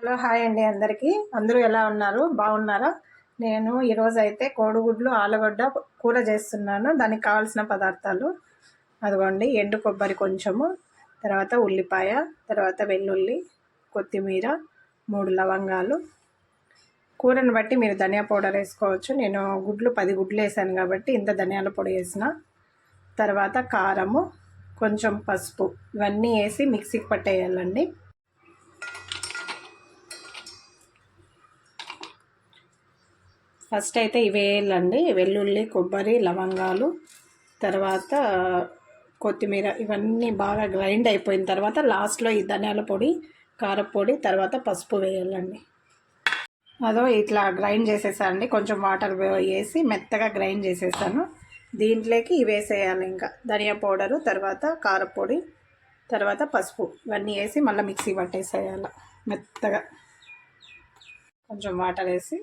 Hello hi అండి అందరికీ. అందరూ ఎలా ఉన్నారు? బాగున్నారా? నేను ఈరోజు అయితే కోడిగుడ్లు ఆలుగడ్డ కూర చేస్తున్నాను. దానికి కావాల్సిన పదార్థాలు అదిగోండి. ఎండు కొబ్బరి కొంచెము తర్వాత ఉల్లిపాయ తర్వాత వెల్లుల్లి కొత్తిమీర మూడు లవంగాలు. కూరని బట్టి మీరు ధనియా పౌడర్ వేసుకోవచ్చు. నేను గుడ్లు పది గుడ్లు వేసాను కాబట్టి ఇంత ధనియాల పొడి వేసిన. తర్వాత కారము కొంచెం పసుపు ఇవన్నీ వేసి మిక్సీకి పట్టేయాలండి. ఫస్ట్ అయితే ఇవి వేయాలండి వెల్లుల్లి కొబ్బరి లవంగాలు తర్వాత కొత్తిమీర ఇవన్నీ బాగా గ్రైండ్ అయిపోయిన తర్వాత లాస్ట్లో ఈ ధనియాల పొడి కారపొడి తర్వాత పసుపు వేయాలండి. అదో ఇట్లా గ్రైండ్ చేసేసానండి కొంచెం వాటర్ వేసి మెత్తగా గ్రైండ్ చేసేసాను దీంట్లోకి ఇవి వేసేయాలి ఇంకా. ధనియా పౌడరు తర్వాత కారపొడి తర్వాత పసుపు. ఇవన్నీ వేసి మళ్ళీ మిక్సీ పట్టేసేయాలి. మెత్తగా. కొంచెం వాటర్ వేసి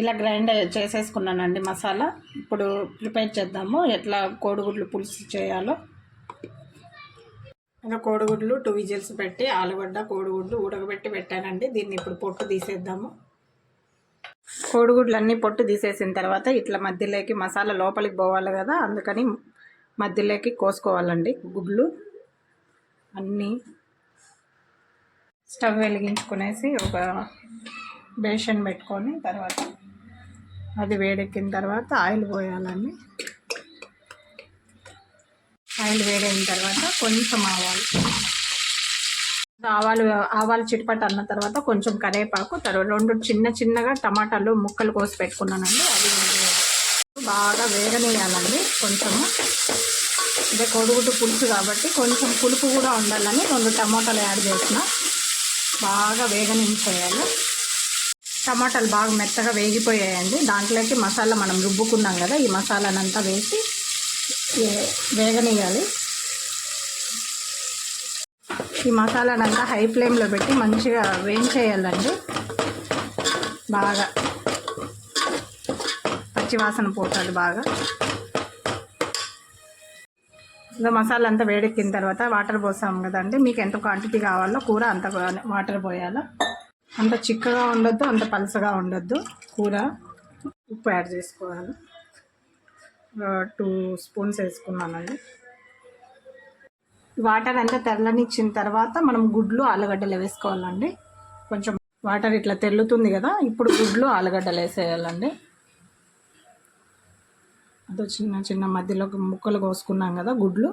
ఇలా గ్రైండ్ చేసేసుకున్నానండి మసాలా. ఇప్పుడు ప్రిపేర్ చేద్దాము. ఎట్లా కోడిగుడ్లు పులుసు చేయాలో. ఇంకా కోడిగుడ్లు టూ విజిల్స్ పెట్టి ఆలుగడ్డ కోడిగుడ్లు ఉడకబెట్టి పెట్టానండి. దీన్ని ఇప్పుడు పొట్టు తీసేద్దాము. కోడిగుడ్లు అన్నీ పొట్టు తీసేసిన తర్వాత ఇట్లా మధ్యలోకి మసాలా లోపలికి పోవాలి కదా అందుకని మధ్యలోకి కోసుకోవాలండి గుడ్లు అన్నీ. స్టవ్ వెలిగించుకునేసి ఒక బేషన్ పెట్టుకొని తర్వాత అది వేడెక్కిన తర్వాత ఆయిల్ పోయాలండి. ఆయిల్ వేడైన తర్వాత కొంచెం ఆవాలు. ఆవాలు ఆవాలు చిటపట అన్న తర్వాత కొంచెం కరివేపాకు తర్వాత రెండు చిన్న చిన్నగా టమాటాలు ముక్కలు కోసి పెట్టుకున్నానండి. అది బాగా వేగనేయాలండి కొంచెము. అంటే కొడుగుడ్డు పులుసు కాబట్టి కొంచెం పులుపు కూడా ఉండాలని రెండు టమాటాలు యాడ్ చేసిన. బాగా వేగనించేయాలి. టమాటాలు బాగా మెత్తగా వేగిపోయాయండి. దాంట్లోకి మసాలా మనం రుబ్బుకున్నాం కదా ఈ మసాలానంతా వేసి వేగనీయాలి ఈ మసాలానంతా హై ఫ్లేమ్లో పెట్టి మంచిగా వేయించేయాలండి. బాగా పచ్చివాసన పోతుంది బాగా. ఇంకా మసాలా అంతా వేడెక్కిన తర్వాత వాటర్ పోసాం కదండి. మీకు ఎంత క్వాంటిటీ కావాలో కూర అంత వాటర్ పోయాలా. అంత చిక్కగా ఉండొద్దు అంత పలసగా ఉండొద్దు. కూర ఉప్పు యాడ్ చేసుకోవాలి. టూ స్పూన్స్ వేసుకున్నానండి. వాటర్ అంతా తెల్లనిచ్చిన తర్వాత మనం గుడ్లు ఆలుగడ్డలు వేసుకోవాలండి. కొంచెం వాటర్ ఇట్లా తెల్లుతుంది కదా ఇప్పుడు గుడ్లు ఆలుగడ్డలు వేసేయాలండి. అదో చిన్న చిన్న మధ్యలో ముక్కలు కోసుకున్నాం కదా గుడ్లు.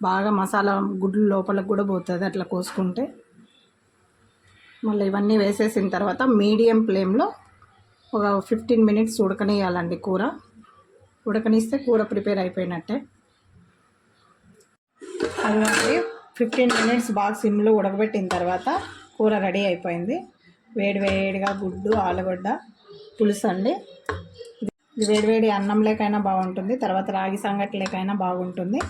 బాగా మసాలా గుడ్లు లోపలికి కూడా పోతుంది అట్లా కోసుకుంటే. మళ్ళీ ఇవన్నీ వేసేసిన తర్వాత మీడియం ఫ్లేమ్లో ఒక ఫిఫ్టీన్ మినిట్స్ ఉడకనియాలండి కూర. ఉడకనిస్తే కూర ప్రిపేర్ అయిపోయినట్టే. అలాగే ఫిఫ్టీన్ మినిట్స్ బాగా సిమ్లో ఉడకబెట్టిన తర్వాత కూర రెడీ అయిపోయింది. వేడి వేడిగా గుడ్డు ఆలుగడ్డ పులుసు అండి. ఇది వేడివేడి అన్నంలేకైనా బాగుంటుంది తర్వాత రాగి సంగట్లేకైనా బాగుంటుంది.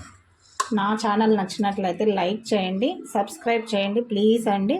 నా ఛానల్ నచ్చినట్లయితే లైక్ చేయండి సబ్స్క్రైబ్ చేయండి ప్లీజ్ అండి.